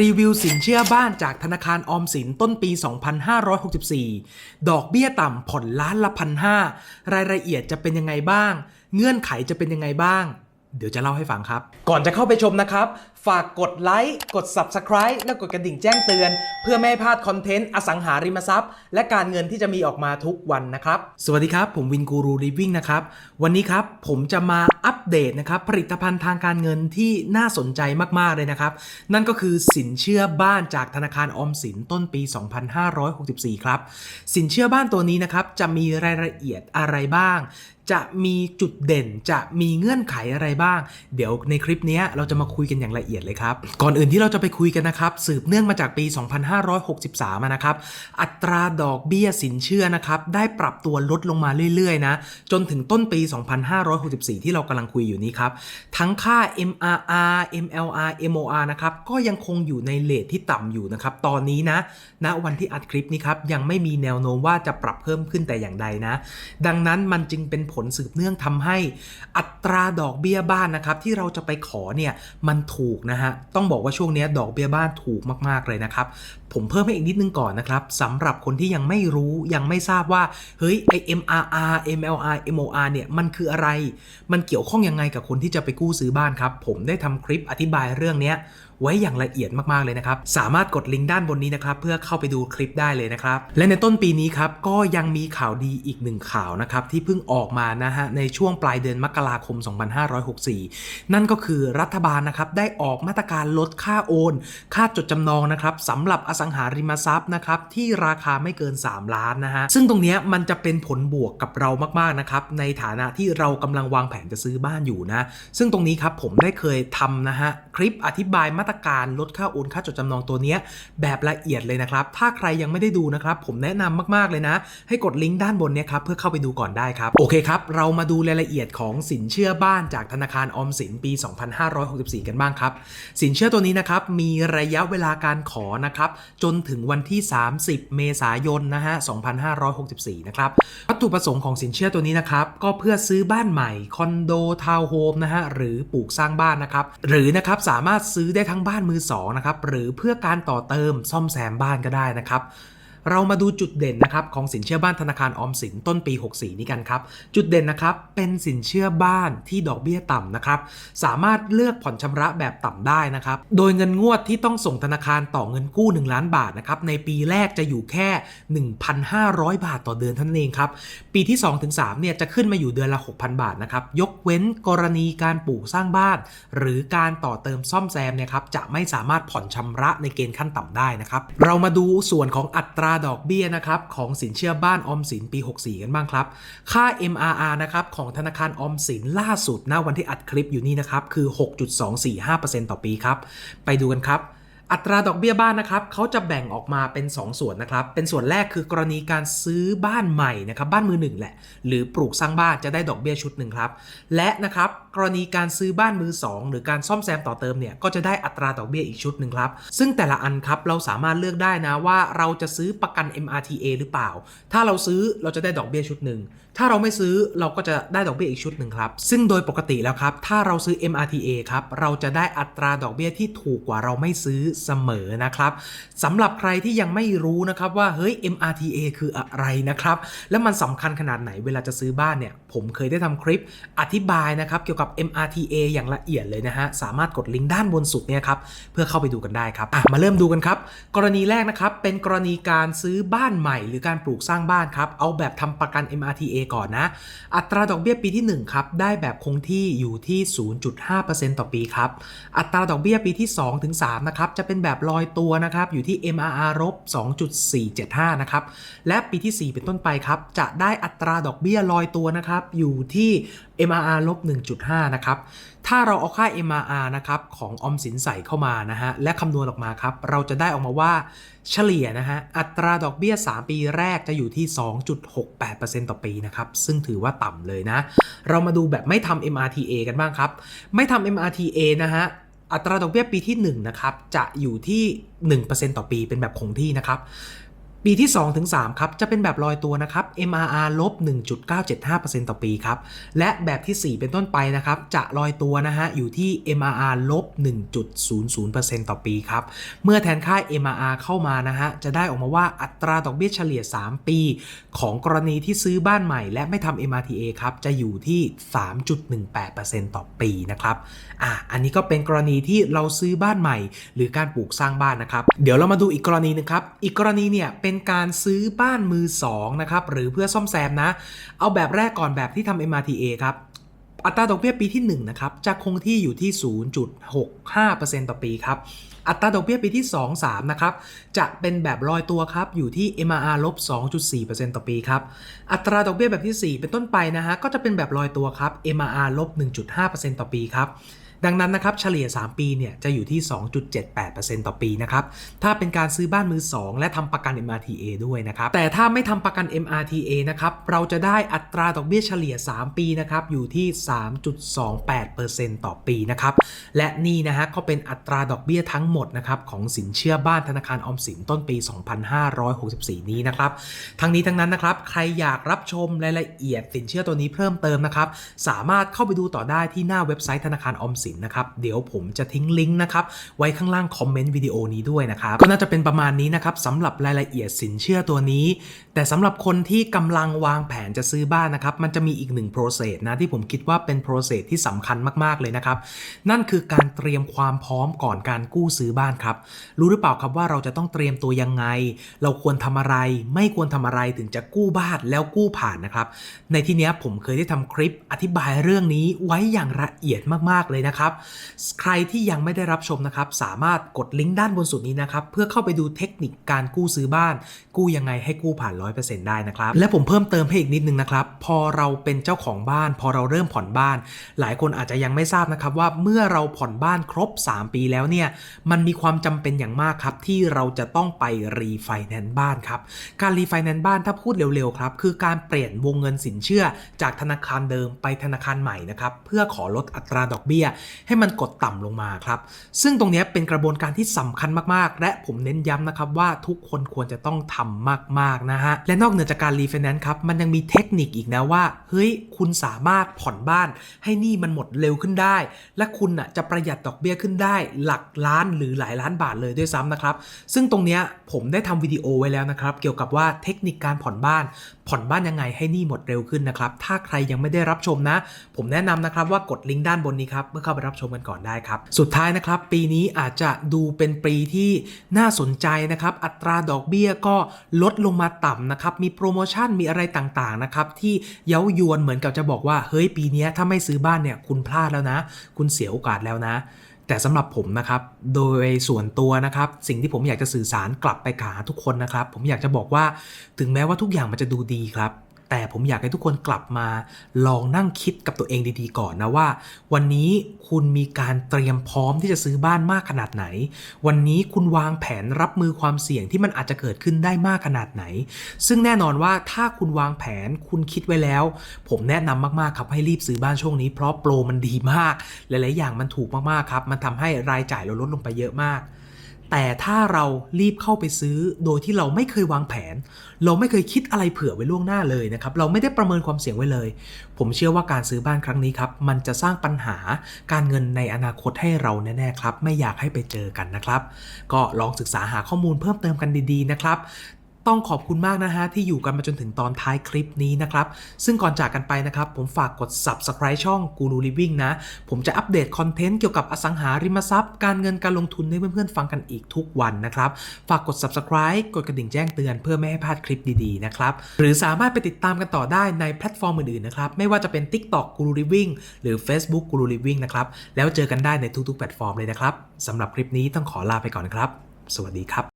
รีวิวสินเชื่อบ้านจากธนาคารออมสินต้นปี 2564 ดอกเบี้ยต่ำผ่อนล้านละพันห้ารายละเอียดจะเป็นยังไงบ้าง เงื่อนไขจะเป็นยังไงบ้าง เดี๋ยวจะเล่าให้ฟังครับ ก่อนจะเข้าไปชมนะครับ ฝากกดไลค์กด Subscribe และกดกระดิ่งแจ้งเตือน เพื่อไม่ให้พลาดคอนเทนต์อสังหาริมทรัพย์ และการเงินที่จะมีออกมาทุกวันนะครับ สวัสดีครับ ผมวินกูรูรีวิ่งนะครับ วันนี้ครับผมจะมาอัปเดตนะครับผลิตภัณฑ์ทางการเงินที่น่าสนใจมาก ๆ เลยนะครับ นั่นก็คือสินเชื่อบ้านจากธนาคารออมสินต้นปี 2564 ครับ สินเชื่อบ้านตัวนี้นะครับจะมีรายละเอียดอะไรบ้างจะมีจุดเด่นจะมีเงื่อนไขอะไรบ้าง เดี๋ยวในคลิปนี้เราจะมาคุยกันอย่างละเอียดเลยครับ ก่อนอื่นที่เราจะไปคุยกันนะครับ สืบเนื่องมาจากปี 2563นะครับ อัตราดอกเบี้ยสินเชื่อนะครับ ได้ปรับตัวลดลงมาเรื่อยๆนะ จนถึงต้นปี 2564 ที่เรากำลังคุยอยู่นี้ครับ ทั้งค่า MRR MLR MOR นะครับ ก็ยังคงอยู่ในเลทที่ต่ำอยู่นะครับ ตอนนี้นะณวันที่อัดคลิปนี้ครับยังไม่มีแนวโน้มว่าจะปรับเพิ่มขึ้นแต่อย่างใดนะ ดังนั้นมันจึงเป็นผลสืบเนื่องทำให้อัตราดอกเบี้ยบ้านนะครับ ที่เราจะไปขอเนี่ยมันถูกนะฮะต้องบอกว่าช่วงนี้ดอกเบี้ยบ้านถูกมากๆเลยนะครับผมเพิ่มให้อีกนิดนึงก่อนนะครับสำหรับคนที่ยังไม่รู้ยังไม่ทราบว่า เฮ้ยไอ MRR MLR MOR เนี่ย มันคืออะไร มันเกี่ยวข้องยังไงกับคนที่จะไปกู้ซื้อบ้านครับ ผมได้ทำคลิปอธิบายเรื่องนี้ไว้อย่างละเอียดมาก ๆ เลยนะครับ สามารถกดลิงก์ด้านบนนี้นะครับ เพื่อเข้าไปดูคลิปได้เลยนะครับ และในต้นปีนี้ครับ ก็ยังมีข่าวดีอีกหนึ่งข่าวนะครับ ที่เพิ่งออกมานะฮะ ในช่วงปลายเดือนมกราคม 2564 นั่นก็คือรัฐบาลนะครับได้ออกมาตรการลดค่าโอน ค่าจดจำนองนะครับสำหรับอสังหาริมทรัพย์นะครับที่ราคาไม่เกิน 3 ล้านนะฮะซึ่งตรงนี้มันจะเป็นผลบวกกับเรามากๆนะครับในฐานะที่เรากำลังวางแผนจะซื้อบ้านอยู่นะ ซึ่งตรงนี้ครับผมได้เคยทำนะฮะคลิปอธิบายมาตรการลดค่าโอนค่าจดจำนองตัวเนี้ยแบบละเอียดเลยนะครับ ถ้าใครยังไม่ได้ดูนะครับผมแนะนำมากๆเลยนะ ให้กดลิงก์ด้านบนเนี้ยครับเพื่อเข้าไปดูก่อนได้ครับโอเคครับเรามาดูรายละเอียดของสินเชื่อบ้านจากธนาคารออมสินปี 2564 กันบ้างครับสินเชื่อตัวนี้นะครับมีระยะเวลาการขอนะครับจนถึงวันที่ 30 เมษายนนะฮะ 2564 นะครับ วัตถุประสงค์ของสินเชื่อตัวนี้นะครับ ก็เพื่อซื้อบ้านใหม่ คอนโด ทาวน์โฮมนะฮะ หรือปลูกสร้างบ้านนะครับ หรือนะครับสามารถซื้อได้ทั้งบ้านมือสองนะครับ หรือเพื่อการต่อเติมซ่อมแซมบ้านก็ได้นะครับ เรามาดูจุดเด่นนะครับของสินเชื่อบ้านธนาคารออมสินต้นปี 64 นี้กันครับ จุดเด่นนะครับเป็นสินเชื่อบ้านที่ดอกเบี้ยต่ำนะครับสามารถเลือกผ่อนชำระแบบต่ำได้นะครับโดยเงินงวดที่ต้องส่งธนาคารต่อเงินกู้ 1 ล้านบาทนะครับในปีแรกจะอยู่แค่ 1,500 บาทต่อเดือนเท่านั้นเองครับปีที่ 2-3เนี่ยจะขึ้นมาอยู่เดือนละ 6,000 บาทนะครับยกเว้นกรณีการปลูกสร้างบ้าน หรือการต่อเติมซ่อมแซมเนี่ยครับจะไม่สามารถผ่อนชำระในเกณฑ์ขั้นต่ำได้นะครับเรามาดูส่วนของอัตราดอกเบี้ยนะครับของสินเชื่อบ้านออมสินปี 64 กันบ้างครับ ค่า MRR นะครับของธนาคารออมสินล่าสุดณวันที่อัดคลิปอยู่นี่นะครับคือ 6.245%ต่อปีครับ ไปดูกันครับ อัตราดอกเบี้ยบ้านนะครับเขาจะแบ่งออกมาเป็น 2 ส่วนนะครับ เป็นส่วนแรกคือกรณีการซื้อบ้านใหม่นะครับบ้านมือหนึ่งแหละ หรือปลูกสร้างบ้านจะได้ดอกเบี้ยชุดหนึ่งครับ และนะครับกรณีการซื้อบ้านมือ 2 หรือการซ่อมแซมต่อเติมเนี่ยก็จะได้อัตราดอกเบี้ยอีกชุดหนึ่งครับ ซึ่งแต่ละอันครับเราสามารถเลือกได้นะว่าเราจะซื้อประกัน MRTA หรือเปล่า ถ้าเราซื้อเราจะได้ดอกเบี้ยชุดหนึ่งถ้าเราไม่ซื้อเราก็จะได้ดอกเบี้ยอีกชุดหนึ่งครับ ซึ่งโดยปกติแล้วครับถ้าเราซื้อ MRTA ครับเราจะได้อัตราดอกเบี้ยที่ถูกกว่าเราไม่ซื้อเสมอนะครับสำหรับใครที่ยังไม่รู้นะครับว่าเฮ้ย MRTA คืออะไรนะครับ และมันสำคัญขนาดไหนเวลาจะซื้อบ้านเนี่ย ผมเคยได้ทำคลิปอธิบายนะครับเกี่ยวกับ MRTA อย่างละเอียดเลยนะฮะ สามารถกดลิงก์ด้านบนสุดเนี่ยครับเพื่อเข้าไปดูกันได้ครับมาเริ่มดูกันครับ กรณีแรกนะครับเป็นกรณีการซื้อบ้านใหม่ หรือการปลูกสร้างบ้านครับเอาแบบทำประกัน MRTA ก่อนนะ อัตราดอกเบี้ยปีที่ 1 ครับได้แบบคงที่อยู่ที่ 0.5%ต่อปีครับอัตราดอกเบี้ยปีที่2ถึง3นะครับจะเป็นแบบลอยตัวนะครับ อยู่ที่ MRR ลบ2.475 นะครับ และปีที่ 4 เป็นต้นไปครับ จะได้อัตราดอกเบี้ยลอยตัวนะครับ อยู่ที่ MRR ลบ1.5 นะครับ ถ้าเราเอาค่า MRR นะครับ ของออมสินใส่เข้ามานะฮะ และคำนวณออกมาครับ เราจะได้ออกมาว่าเฉลี่ยนะฮะ อัตราดอกเบี้ย 3 ปีแรกจะอยู่ที่ 2.68%ต่อปีนะครับ ซึ่งถือว่าต่ำเลยนะ เรามาดูแบบไม่ทำ MRTA กันบ้างครับ ไม่ทำ MRTA นะฮะ อัตราดอกเบี้ยปีที่1นะครับจะอยู่ที่ 1%ต่อปีเป็นแบบคงที่นะครับ ปีที่2ถึงครับ จะเป็นแบบลอยตัวนะครับ MRR ลบ 1.975%ต่อปีครับ และแบบที่ 4 เป็นต้นไปนะครับ จะลอยตัวนะฮะ อยู่ที่ MRR ลบ 1.00%ต่อปีครับ เมื่อแทนค่า MRR เข้ามานะฮะ จะได้ออกมาว่าอัตราดอกเบี้ยเฉลี่ย 3 ปี ของกรณีที่ซื้อบ้านใหม่ และไม่ทำ MRTA ครับ จะอยู่ที่ 3.18%ต่อปีนะครับ อะ อันนี้ก็เป็นกรณีที่เราซื้อบ้านใหม่ หรือการปลูกสร้างบ้านนะครับ เดี๋ยวเรามาดูอีกกรณีหนึงครับ อีกกรณีเนี่ยเป็นการซื้อบ้านมือสองนะครับหรือเพื่อซ่อมแซมนะ เอาแบบแรกก่อนแบบที่ทำ MRTA ครับอัตราดอกเบี้ยปีที่1นะครับจะคงที่อยู่ที่ 0.65%ต่อปีครับ อัตราดอกเบี้ยปีที่ 2 3 นะครับ จะเป็นแบบลอยตัวครับ อยู่ที่ MRR ลบ 2.4%ต่อปีครับ อัตราดอกเบี้ยแบบที่ 4 เป็นต้นไปนะฮะ ก็จะเป็นแบบลอยตัวครับ MRR ลบ 1.5%ต่อปีครับ ดังนั้นนะครับเฉลี่ย 3 ปีเนี่ยจะอยู่ที่ 2.78%ต่อปีนะครับ ถ้าเป็นการซื้อบ้านมือ 2 และทำประกัน MRTA ด้วยนะครับ แต่ถ้าไม่ทำประกัน MRTA นะครับ เราจะได้อัตราดอกเบี้ยเฉลี่ย 3 ปีนะครับ อยู่ที่ 3.28%ต่อปีนะครับ และนี่นะฮะก็เป็นอัตราดอกเบี้ยทั้งหมดนะครับของสินเชื่อบ้านธนาคารออมสินต้นปี 2564 นี้นะครับ ทั้งนี้ทั้งนั้นนะครับใครอยากรับชมรายละเอียดสินเชื่อตัวนี้เพิ่มเติมนะครับสามารถเข้าไปดูต่อได้ที่หน้าเว็บไซต์ธนาคารออมสินนะครับ เดี๋ยวผมจะทิ้งลิงก์นะครับไว้ข้างล่างคอมเมนต์วิดีโอนี้ด้วยนะครับ ก็น่าจะเป็นประมาณนี้นะครับสำหรับรายละเอียดสินเชื่อตัวนี้ แต่สำหรับคนที่กำลังวางแผนจะซื้อบ้านนะครับ มันจะมีอีกหนึ่ง process นะที่ผมคิดว่าเป็น process ที่สำคัญมากๆเลยนะครับ นั่นคือการเตรียมความพร้อมก่อนการกู้ซื้อบ้านครับ รู้หรือเปล่าครับว่าเราจะต้องเตรียมตัวยังไง เราควรทำอะไร ไม่ควรทำอะไรถึงจะกู้บ้านแล้วกู้ผ่านนะครับ ในที่นี้ผมเคยได้ทำคลิปอธิบายเรื่องนี้ไว้อย่างละเอียดมากๆเลยนะครับใครที่ยังไม่ได้รับชมนะครับ สามารถกดลิงก์ด้านบนสุดนี้นะครับ เพื่อเข้าไปดูเทคนิคการกู้ซื้อบ้าน กู้ยังไงให้กู้ผ่าน 100%ได้นะครับ และผมเพิ่มเติมให้อีกนิดนึงนะครับ พอเราเป็นเจ้าของบ้าน พอเราเริ่มผ่อนบ้าน หลายคนอาจจะยังไม่ทราบนะครับว่าเมื่อเราผ่อนบ้านครบ 3 ปีแล้วเนี่ยมันมีความจำเป็นอย่างมากครับ ที่เราจะต้องไปรีไฟแนนซ์บ้านครับการรีไฟแนนซ์บ้านถ้าพูดเร็วๆครับคือการเปลี่ยนวงเงินสินเชื่อจากธนาคารเดิมไปธนาคารใหม่นะครับเพื่อขอลดอัตราดอกเบี้ยให้มันกดต่ำลงมาครับ ซึ่งตรงนี้เป็นกระบวนการที่สำคัญมากๆ และผมเน้นย้ำนะครับว่าทุกคนควรจะต้องทำมากๆนะฮะ และนอกเหนือจากการรีไฟแนนซ์ครับ มันยังมีเทคนิคอีกนะว่า เฮ้ย คุณสามารถผ่อนบ้าน ให้หนี้มันหมดเร็วขึ้นได้ และคุณอะจะประหยัดดอกเบี้ยขึ้นได้ หลักล้านหรือหลายล้านบาทเลยด้วยซ้ำนะครับ ซึ่งตรงนี้ผมได้ทำวิดีโอไว้แล้วนะครับเกี่ยวกับว่าเทคนิคการผ่อนบ้าน ผ่อนบ้านยังไงให้หนี้หมดเร็วขึ้นนะครับ ถ้าใครยังไม่ได้รับชมนะ ผมแนะนำนะครับว่ากดลิงก์ด้านบนนี้ครับ เมื่อเข้าไปรับชมกันก่อนได้ครับ สุดท้ายนะครับ ปีนี้อาจจะดูเป็นปีที่น่าสนใจนะครับ อัตราดอกเบี้ยก็ลดลงมาต่ำนะครับ มีโปรโมชั่น มีอะไรต่างๆนะครับ ที่เย้ายวนเหมือนกับจะบอกว่า เฮ้ยปีนี้ถ้าไม่ซื้อบ้านเนี่ยคุณพลาดแล้วนะ คุณเสียโอกาสแล้วนะ แต่สำหรับผมนะครับ โดยส่วนตัวนะครับ สิ่งที่ผมอยากจะสื่อสารกลับไปหาทุกคนนะครับ ผมอยากจะบอกว่าถึงแม้ว่าทุกอย่างมันจะดูดีครับ แต่ผมอยากให้ทุกคนกลับมาลองนั่งคิดกับตัวเองดีๆก่อนนะว่า วันนี้คุณมีการเตรียมพร้อมที่จะซื้อบ้านมากขนาดไหน วันนี้คุณวางแผนรับมือความเสี่ยงที่มันอาจจะเกิดขึ้นได้มากขนาดไหน ซึ่งแน่นอนว่าถ้าคุณวางแผนคุณคิดไว้แล้ว ผมแนะนำมากๆครับให้รีบซื้อบ้านช่วงนี้เพราะโปรมันดีมาก หลายๆอย่างมันถูกมากๆครับมันทำให้รายจ่ายเราลดลงไปเยอะมาก แต่ถ้าเรารีบเข้าไปซื้อโดยที่เราไม่เคยวางแผน เราไม่เคยคิดอะไรเผื่อไว้ล่วงหน้าเลยนะครับ เราไม่ได้ประเมินความเสี่ยงไว้เลย ผมเชื่อว่าการซื้อบ้านครั้งนี้ครับ มันจะสร้างปัญหาการเงินในอนาคตให้เราแน่ๆครับ ไม่อยากให้ไปเจอกันนะครับ ก็ลองศึกษาหาข้อมูลเพิ่มเติมกันดีๆนะครับ ต้องขอบคุณมากนะฮะ ที่อยู่กันมาจนถึงตอนท้ายคลิปนี้นะครับ ซึ่งก่อนจากกันไปนะครับ ผมฝากกด subscribe ช่อง Guru Living นะ ผมจะอัปเดตคอนเทนต์เกี่ยวกับอสังหาริมทรัพย์ การเงินการลงทุนให้เพื่อนๆฟังกันอีกทุกวันนะครับ ฝากกด subscribe กดกระดิ่งแจ้งเตือนเพื่อไม่ให้พลาดคลิปดีๆนะครับ หรือสามารถไปติดตามกันต่อได้ในแพลตฟอร์มอื่นๆนะครับ ไม่ว่าจะเป็น TikTok Guru Living หรือ Facebook Guru Living นะครับ แล้วเจอกันได้ในทุกๆแพลตฟอร์มเลยนะครับสำหรับคลิปนี้ต้องขอลาไปก่อนครับ สวัสดีครับ